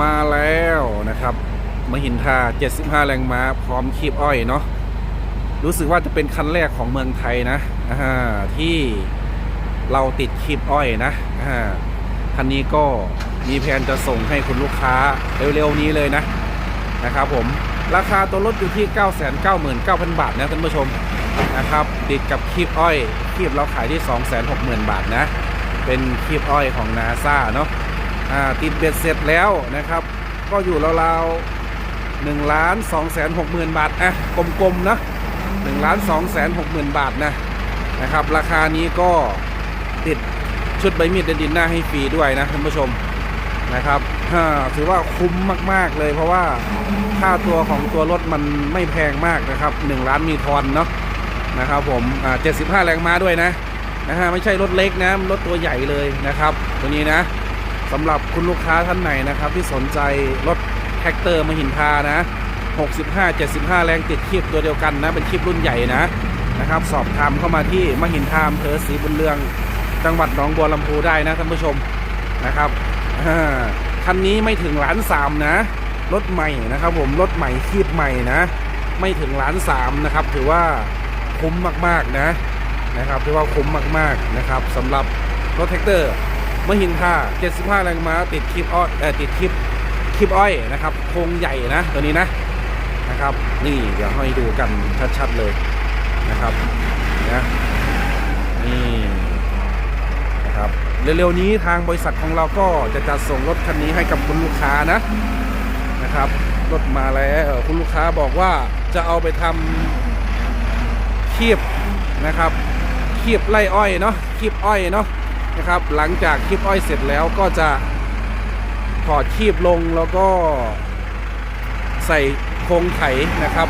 มาแล้วนะครับมหินทา 75 แรงม้า พร้อมคีบอ้อยเนาะรู้สึกว่าจะเป็นคันแรกของเมืองไทยนะที่เราติดคีบอ้อยนะคันนี้ก็มีแผนจะส่งให้คุณลูกค้าเร็วๆนี้เลยนะนะครับผมราคาตัวรถอยู่ที่ 999,000 บาทนะท่านผู้ชมนะครับติดกับคีบอ้อยคีบเราขายที่ 260,000 บาทนะ เป็นคีบอ้อยของนาซาเนาะ ติดเบ็ดเสร็จแล้วนะครับ ก็อยู่ราวๆหนึ่งล้านสองแสนหกหมื่นบาทอะกลมๆนะหนึ่งล้านสองแสนหกหมื่นบาทนะนะครับ ราคานี้ก็ติดชุดใบมีดเดนดินหน้าให้ฟรีด้วยนะท่านผู้ชมนะครับถือว่าคุ้มมากๆเลยเพราะว่าค่าตัวของตัวรถมันไม่แพงมากนะครับหนึ่งล้านมีทอนเนาะนะครับผมอ่าเจ็ดสิบห้าแรงม้าด้วยนะนะฮะไม่ใช่รถเล็กนะรถตัวใหญ่เลยนะครับ ตัวนี้นะ สำหรับคุณลูกค้าท่านไหนนะครับ ที่สนใจรถแท็กเตอร์มหินทานะ 65 75 แรงติดคลิปตัวเดียวกันนะ เป็นคลิปรุ่นใหญ่นะนะครับ สอบถามเข้ามาที่มหินทาอำเภอศรีบุญเรือง จังหวัดหนองบัวลำพูได้นะท่านผู้ชมนะครับคันนี้ไม่ถึงล้านสามนะ รถใหม่นะครับ ผมรถใหม่คลิปใหม่นะ ไม่ถึงล้านสามนะครับ ถือว่าคุ้มมากๆนะนะครับถือว่าคุ้มมากๆนะครับสำหรับรถแท็กเตอร์ มหินทา75 แรงม้าติดคลิปอ้อยติดคลิปคลิปอ้อยนะครับโครงใหญ่นะตัวนี้นะนะครับ นี่เดี๋ยวให้ดูกันชัดๆเลยนะครับนะนี่นะครับเร็วๆนี้ทางบริษัทของเราก็จะจัดส่งรถคันนี้ให้กับคุณลูกค้านะนะครับรถมาแล้วคุณลูกค้าบอกว่าจะเอาไปทำคีบนะครับคีบไล่อ้อยเนาะคีบอ้อยเนาะ นะครับ หลังจากคีบอ้อยเสร็จแล้วก็จะถอดคีบลงแล้วก็ใส่โครงไถนะครับ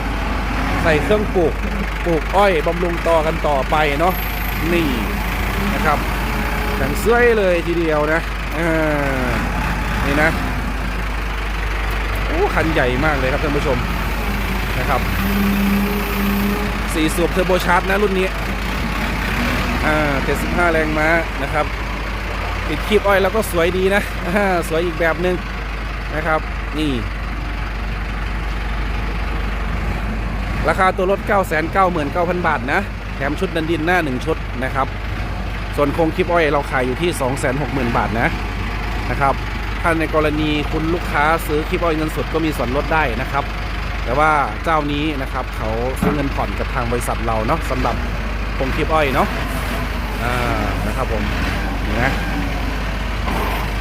ใส่เครื่องปลูกปลูกอ้อยบำรุงต่อกันต่อไปเนาะนี่นะครับอย่างสวยเลยทีเดียวนะนี่นะโอ้คันใหญ่มากเลยครับท่านผู้ชมนะครับสี่สูบเทอร์โบชาร์จนะรุ่นนี้อ่า75 แรงม้านะครับ ติดคลิปอ้อยแล้วก็สวยดีนะสวยอีกแบบหนึ่งนะครับ นี่ ราคาตัวรถ 999,000 บาทนะ แถมชุดดันดินหน้า 1 ชุดนะครับ ส่วนโครงคลิปอ้อยเราขายอยู่ที่ 260,000 บาทนะนะครับ ถ้าในกรณีคุณลูกค้าซื้อคลิปอ้อยเงินสดก็มีส่วนลดได้นะครับ แต่ว่าเจ้านี้นะครับเขาซื้อเงินผ่อนกับทางบริษัทเราเนาะสำหรับโครงคลิปอ้อยเนาะอ่านะครับผมนี่นะ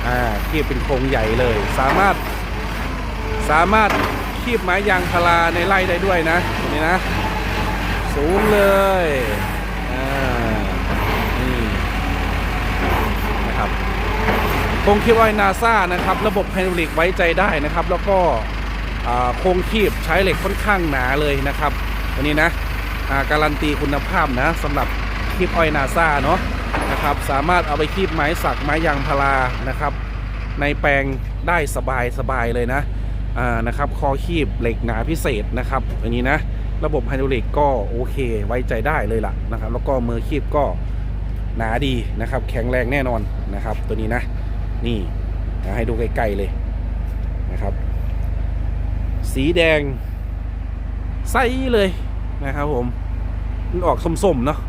อ่าคีบเป็นโครงใหญ่เลย สามารถสามารถคีบไม้ยางพาราในไร่ได้ด้วยนะตรงนี้นะ สูงเลยอ่านี่นะครับโครงคีบไว้นาซานะครับ ระบบไฮดรอลิกไว้ใจได้นะครับ แล้วก็โครงคีบใช้เหล็กค่อนข้างหนาเลยนะครับตัวนี้นะอาการันตีคุณภาพนะสำหรับคีบอ้อยนาซาเนาะ นะครับ สามารถเอาไปคีบไม้สักไม้ยางพารานะครับ ในแปลงได้สบายสบายเลยนะอ่านะครับคอคีบเหล็กหนาพิเศษนะครับอันนี้นะระบบไฮดรอลิกก็โอเคไว้ใจได้เลยล่ะนะครับ แล้วก็มือคีบก็หนาดีนะครับ แข็งแรงแน่นอนนะครับ ตัวนี้นะ นี่ให้ดูใกล้ๆเลยนะครับ สีแดงใสเลยนะครับผมมันออกส้มๆเนาะ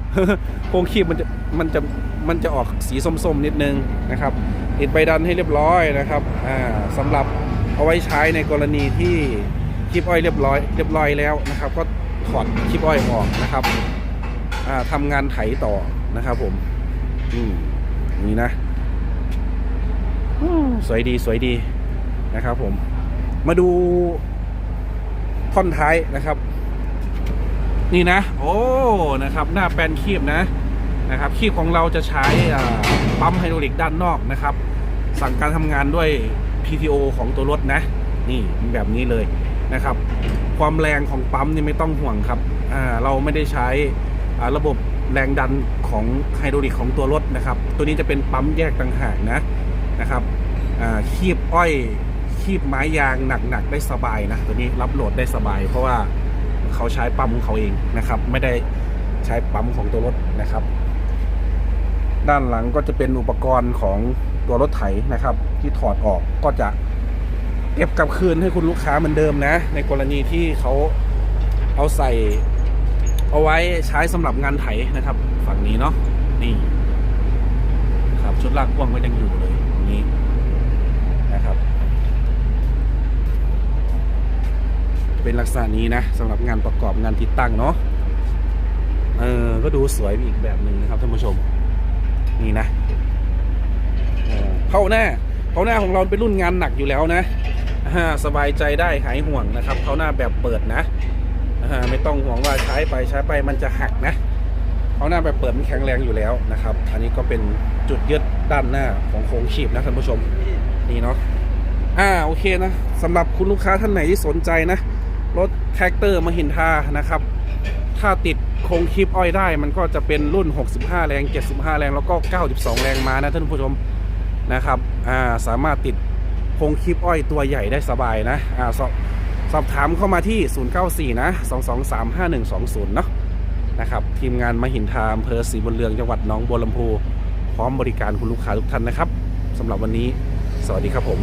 โครงคีบมันจะมันจะมันจะออกสีส้มๆนิดนึงนะครับติดใบดันให้เรียบร้อยนะครับอ่าสำหรับเอาไว้ใช้ในกรณีที่คลิปอ้อยเรียบร้อยเรียบร้อยแล้วนะครับ ก็ถอดคลิปอ้อยออกนะครับอ่าทำงานไถต่อนะครับผมอืมนี่นะสวยดีสวยดีนะครับผมมาดูท่อนท้ายนะครับ นี่นะ โอ้นะครับหน้าแปนคีบนะนะครับคีบของเราจะใช้ปั๊มไฮดรอลิกด้านนอกนะครับ สั่งการทำงานด้วย PTO ของตัวรถนะ นี่แบบนี้เลยนะครับ ความแรงของปั๊มนี่ไม่ต้องห่วงครับเราไม่ได้ใช้ระบบแรงดันของไฮดรอลิกของตัวรถนะครับ ตัวนี้จะเป็นปั๊มแยกต่างหากนะนะครับคีบอ้อยคีบไม้ยางหนักๆได้สบายนะตัวนี้รับโหลดได้สบาย เพราะว่า เขาใช้ปั๊มของเขาเองนะครับ ไม่ได้ใช้ปั๊มของตัวรถนะครับ ด้านหลังก็จะเป็นอุปกรณ์ของตัวรถไถนะครับ ที่ถอดออกก็จะเก็บกลับคืนให้คุณลูกค้าเหมือนเดิมนะ ในกรณีที่เขาเอาใส่เอาไว้ใช้สำหรับงานไถนะครับ ฝั่งนี้เนาะนี่ ครับชุดลากพ่วงก็ยังอยู่เลยตรงนี้นะครับ เป็น ลักษณะนี้นะสำหรับงานประกอบงานติดตั้งเนาะเออก็ดูสวยอีกแบบหนึ่งนะครับท่านผู้ชม นี่นะเข้าหน้าเข้าหน้าของเราเป็นรุ่นงานหนักอยู่แล้วนะอ่าสบายใจได้หายห่วงนะครับเข้าหน้าแบบเปิดนะอไม่ต้องห่วงว่าใช้ไปใช้ไปมันจะหักนะเข้าหน้าแบบเปิดมันแข็งแรงอยู่แล้วนะครับ อันนี้ก็เป็นจุดยึดด้านหน้าของโครงชีพนะท่านผู้ชมนี่เนาะอ่าโอเคนะสำหรับคุณลูกค้าท่านไหนที่สนใจนะ รถแท็กเตอร์มหินทานะครับ ถ้าติดคงคลิปอ้อยได้ มันก็จะเป็นรุ่น 65 แรง 75 แรง แล้วก็ 92 แรงมานะท่านผู้ชมนะครับอ่าสามารถติดคงคลิปอ้อยตัวใหญ่ได้สบายนะอ่าสอบสอบถามเข้ามาที่ 094 นะ 2235120 เนาะนะครับทีมงานมหินทาอำเภอศรีบุญเรืองจังหวัดหนองบัวลำพูพร้อมบริการคุณลูกค้าทุกท่านนะครับสำหรับวันนี้ สวัสดีครับผม